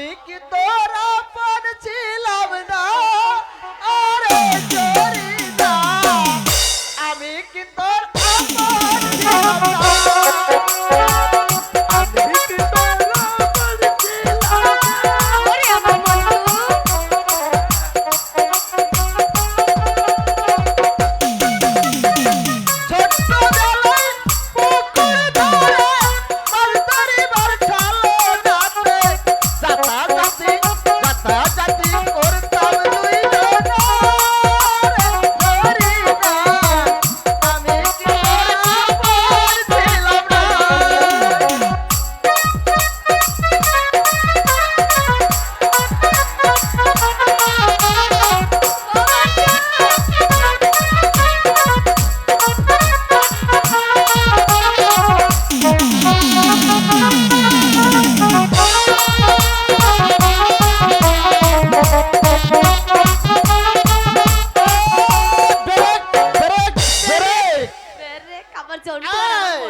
আমি কি তোর? এই!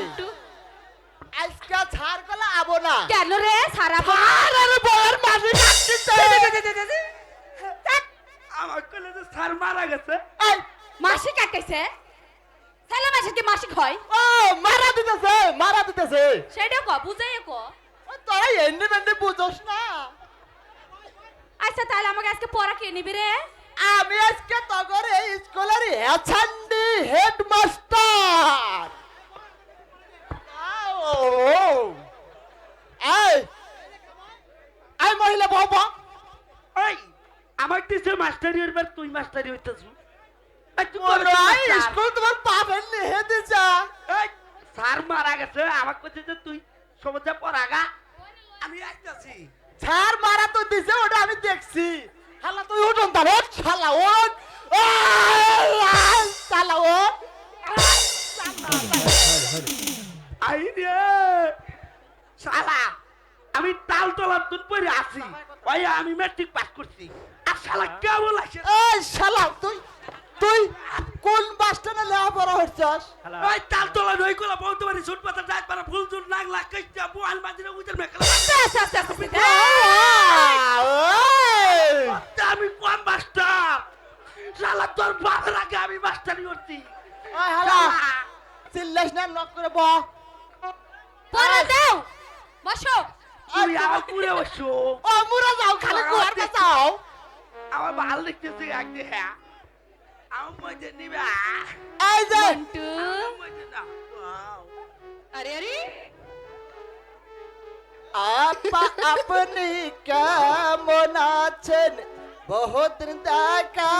আজকে ছাড় গলা আবো না। কেন রে? সারা আর আরে বয়ের মাঝে কাটতেছে আমার কলেজে স্যার মারা গেছে। এই! মাসি ছেলে মাসে কি মাসিক হয়। ও মারা দিতেছে মারা দিতেছে। সেটা ক বুঝাই ক। ও, তোরা এন্ডি মেন্ডি বুঝোস না। আচ্ছা তাহলে আমাকে আজকে পড়া কে নিবি রে? আমি আজকে তগর এই স্কুলের হেডমাস্টার। এই এই মহিলা বাবা ওই আমার মাস্টারি হইবার তুই মাস্টারি হইতেছ। স্কুল তোমার পাবেন দিছা স্যার মারা গেছে আমার কাছে যে তুই সমাজে পড়াগা আমি আসতেছি ছাড় মারা তো দিছে ওটা আমি দেখছি। হালা তুই উঠুন তার শালা ওঠ। আই রে। শালা আমি তাল তলার দুধ পরে আছি। ভাই আমি ম্যাট্রিক পাস করছি। আর শালা কেমন এই শালা তুই তুই কোন বাস স্ট্যান্ডে লেখাপড়া হচ্ছস ওই তাল তলা নই কোলা বলতে পারি সুট পাতা ডাক পারা ফুল জুট নাক লাগ কইতা বুয়াল মাঝে উজের মেকলা! আমি কোন মাস্টার শালা তোর বাবার আগে আমি মাস্টারি করছি। ওই হালা। চিল্লাস না নক করে বহ। পড়া দাও। বসো। তুই আমার কুড়ে বসো। ও মুরা যাও খালি কুয়ার যাও আমার ভালো দেখতেছে একদিন হ্যাঁ। আমার মধ্যে নিবে এই যে। আরে আরে। আপা আপনি কেমন আছেন? বহুত দেখা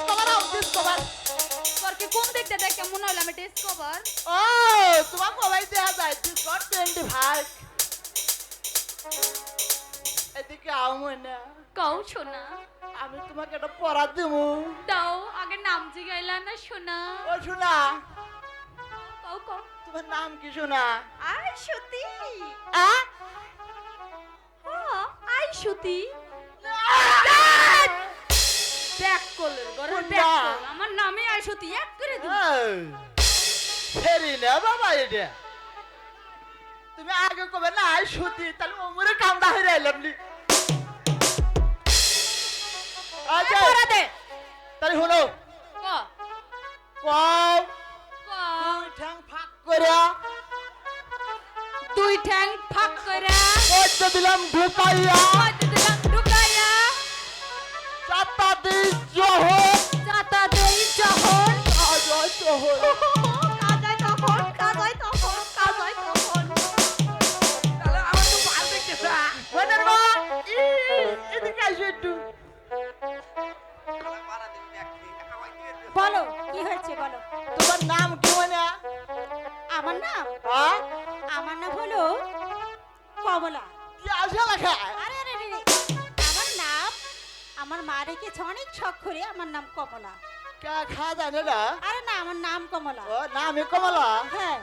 ডিসকভার আও ডিসকভার তোর কি কোন দেখতে দেখে মনে হলো আমি ডিসকভার ও তোমার মোবাইল দেওয়া যায় ডিসকভার টোয়েন্টি ফাইভ এদিকে আও মনে। কও শোনা আমি তোমাকে একটা পড়া দিব দাও আগে নাম জিগাইলা না শোনা ও শোনা কও কও। তোমার নাম কি শোনা আই সতী। আ? আই সতী। ব্যাক কল আমার নামে আই সতী এক করে ফেরি না বাবা এটা। তুমি আগে কবে না আই সতী তাহলে ওমরে কামড়া হয়ে এলাম নি। আচ্ছা তাহলে দুই ঠ্যাং ফাঁক করে দুই ঠ্যাং ফাঁক করে দিলাম ঢুকাইয়া আমার নাম? হ্যাঁ? আমার নাম হলো কমলা। আরে আরে। আমার নাম আমার মা রেখেছে অনেক শখ করে আমার নাম কমলা। কা খা জানে না? আরে না আমার নাম কমলা। ও না আমি কমলা? হ্যাঁ।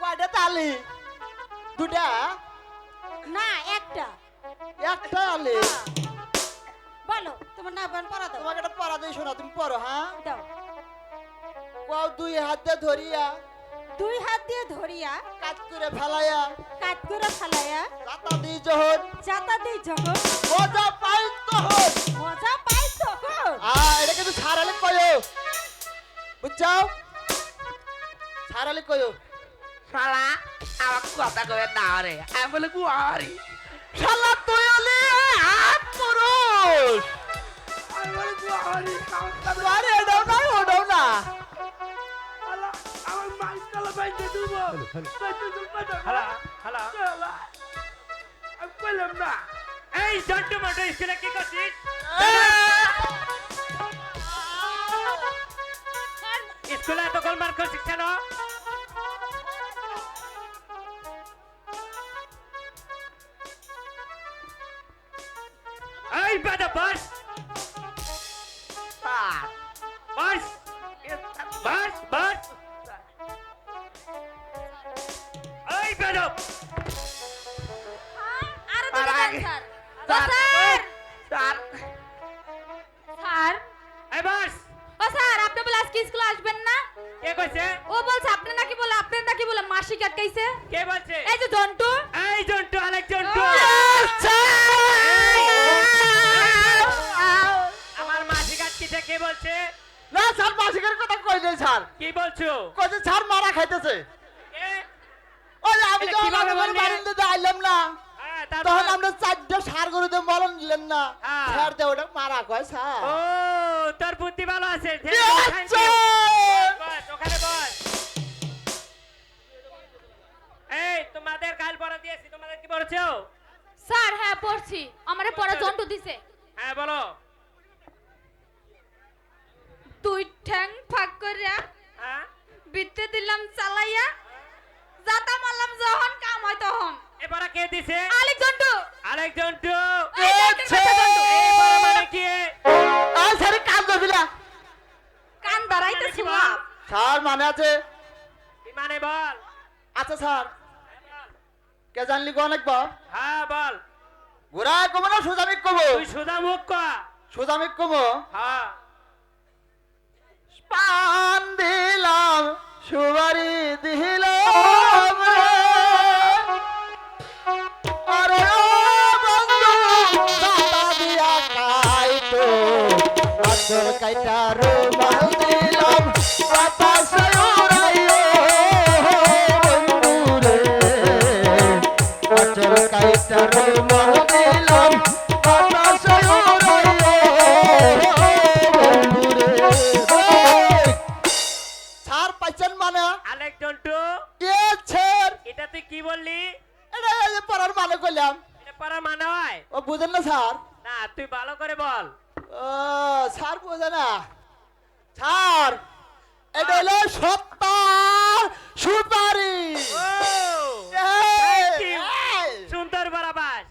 কয়টা তালি? দুটা? না একটা। একটা আলি হ্যাঁ। বলো তোমার নাম গান পড়া দাও। তোমাকে একটা পড়া দিয়ে শোনা তুমি পড়ো হ্যাঁ? দাও। কও দুই হাত দিয়ে ধরিয়া। দুই হাত দিয়ে ধরিয়া কাজ করে ফেলাইয়া। কাট করে ফেলাইয়া লাতা দি যখন জাতা দিই যখন মজা পাই তো তখন মজা পাই তখন আ এটা কিন্তু ছাড়ালে কয়ো? বুঝছাও? ছাড়ালে কয়ো? শালা আমার কথা কবে না রে। আমি বলে গুয়ারি শালা তুই হলি হাত পুরুষ আমি বলে গুয়ারি আরে এটাও না ওটাও না। মাইক কালা বাইতে দিব হ্যালো হ্যালো আমি কইলাম না এই জন্টু মন্টু স্কুলে কি করছিস স্কুলে এত গোলমাল করছিস কেন এই বাস। বাস। বাস। আরে আগে- স্যার স্যার স্যার এই বাস ও স্যার আপনি বলে আজকে স্কুলে আসবেন না? কে কইছে? ও বলছে আপনি নাকি বলে আপনি নাকি বলে মাসিক আটকাইছে? কে বলছে? এই যে জন্টু। এই জন্টু আরেক জন্টু। আমার মাসি কাটকিছে কে বলছে? না স্যার মাসিকের কথা কই নাই স্যার? কি বলছো? কইছে স্যার মারা খাইতেছে কে ওই যে আমি এটা যখন কীভাবে আমাদের আইলাম না হ্যাঁ, তখন আমরা চারটা সার গরুতে মলম দিলেন না। হ্যাঁ। স্যার দে ওটা মারা কয় স্যার। ও তোর বুদ্ধি ভালো আছে ওখানে এই তোমাদের কাল পড়া দিয়েছি তোমাদের কি পড়েছো স্যার হ্যাঁ পড়ছি। আমারে পড়া জন্টু দিছে। হ্যাঁ বলো। দুই ঠ্যাং ফাঁক করিয়া হ্যাঁ? বিতে দিলাম চালাইয়া যাতা মারলাম যখন কাম হয় তখন। এবার কে দিছে? আলেক জন্টু। আরেক জন্টু। এই জন্টুর বাচ্চা জন্টু। এই বড় মানে কি? আই স্যার কাজ করবিলা কান দাঁড়াইতেছি বাপ। স্যার মানে আছে। কি মানে বল? আচ্ছা স্যার। কে জানলি কোন একবার হ্যাঁ বল। ঘুরা কমো না সুজামিক কমো তুই সুধা মুখ কর সুজামিক কমো হ্যাঁ। আতর কাইটা রুমাল দিলাম বাতাসে উড়াইও বন্ধু রে আতর কাইটা রুমাল দিলাম বাতাসে উড়াইও বন্ধু রে ছাড় পাইছেন মানে আরেক জন্টু এ ছেড় এটা তুই কি বললি? এটা যে মানে কইলাম এটা পড়া মানে হয়? ও বুঝেন না স্যার। না তুই ভালো করে বল। ও স্যার বোঝে না স্যার এটা হলো সত্তা সুপারি. সুন্দর বারাবাস।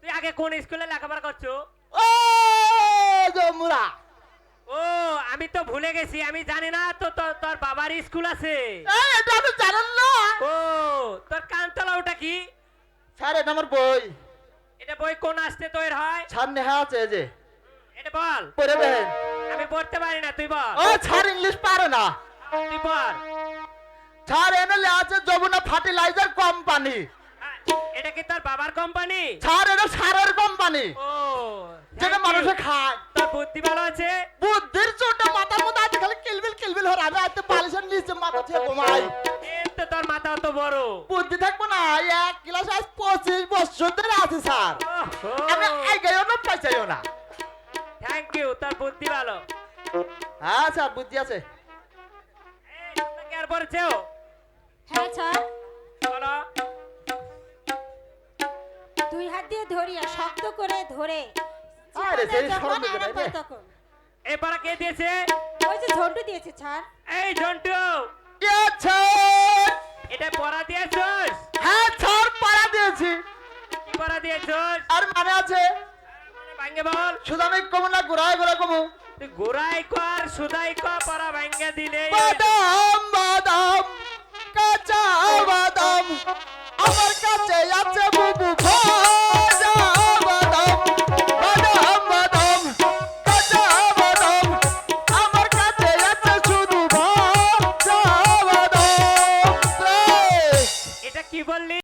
তুই আগে কোন স্কুলে লেখাপড়া করছ? ও জমুরা ও আমি তো ভুলে গেছি আমি জানি না তো তোর বাবার স্কুল আছে। এটা আপনি জানেন না। ও তোর কানতলা ওটা কি? স্যার এটা আমার বই। এটা বই কোন আসতে তৈরি হয়? স্যার নেহা আছে যে। এটা বল। পড়ে আমি পড়তে পারি না তুই বল। ও স্যার ইংলিশ পারে না। তুই বল। স্যার এনে আছে যমুনা ফার্টিলাইজার কোম্পানি। এটা কি তোর বাবার কোম্পানি? স্যার এটা সারের কোম্পানি। ও যেটা মানুষে খায়। তোর বুদ্ধি ভালো আছে? বুদ্ধির চোটে মাথার মধ্যে আছে খালি কিলবিল কিলবিল হর আমি আজকে বালিশের নিচে মাথা থেকে ঘুমাই এর তো তোর মাথা অত বড়। বুদ্ধি থাকব না এক ক্লাস আজ পঁচিশ বছর ধরে আছে স্যার। আমি এগাইও না পয়সাইও না। থ্যাংক ইউ তোর বুদ্ধি ভালো। হ্যাঁ স্যার বুদ্ধি আছে। আর হ্যাঁ স্যার। দুই হাত দিয়ে ধরিয়া শক্ত করে ধরে আরে, সেই শরম তখন। কে দিয়েছে? ওই যে ঝন্টু দিয়েছে স্যার। এই স্যার এটা পড়া দিয়েছস? হ্যাঁ স্যার পাড়া দিয়েছি। কি পড়া দিয়েছস? আর মানে আছে? ভাঙ্গে বল। শুধু আমি কমু না গোড়ায় ঘুরে কমু। গোড়ায় কর সুদাই ক পারা ভাঙ্গে দিলে। বাদাম বাদাম কাঁচা বাদাম। আমার কাছে আছে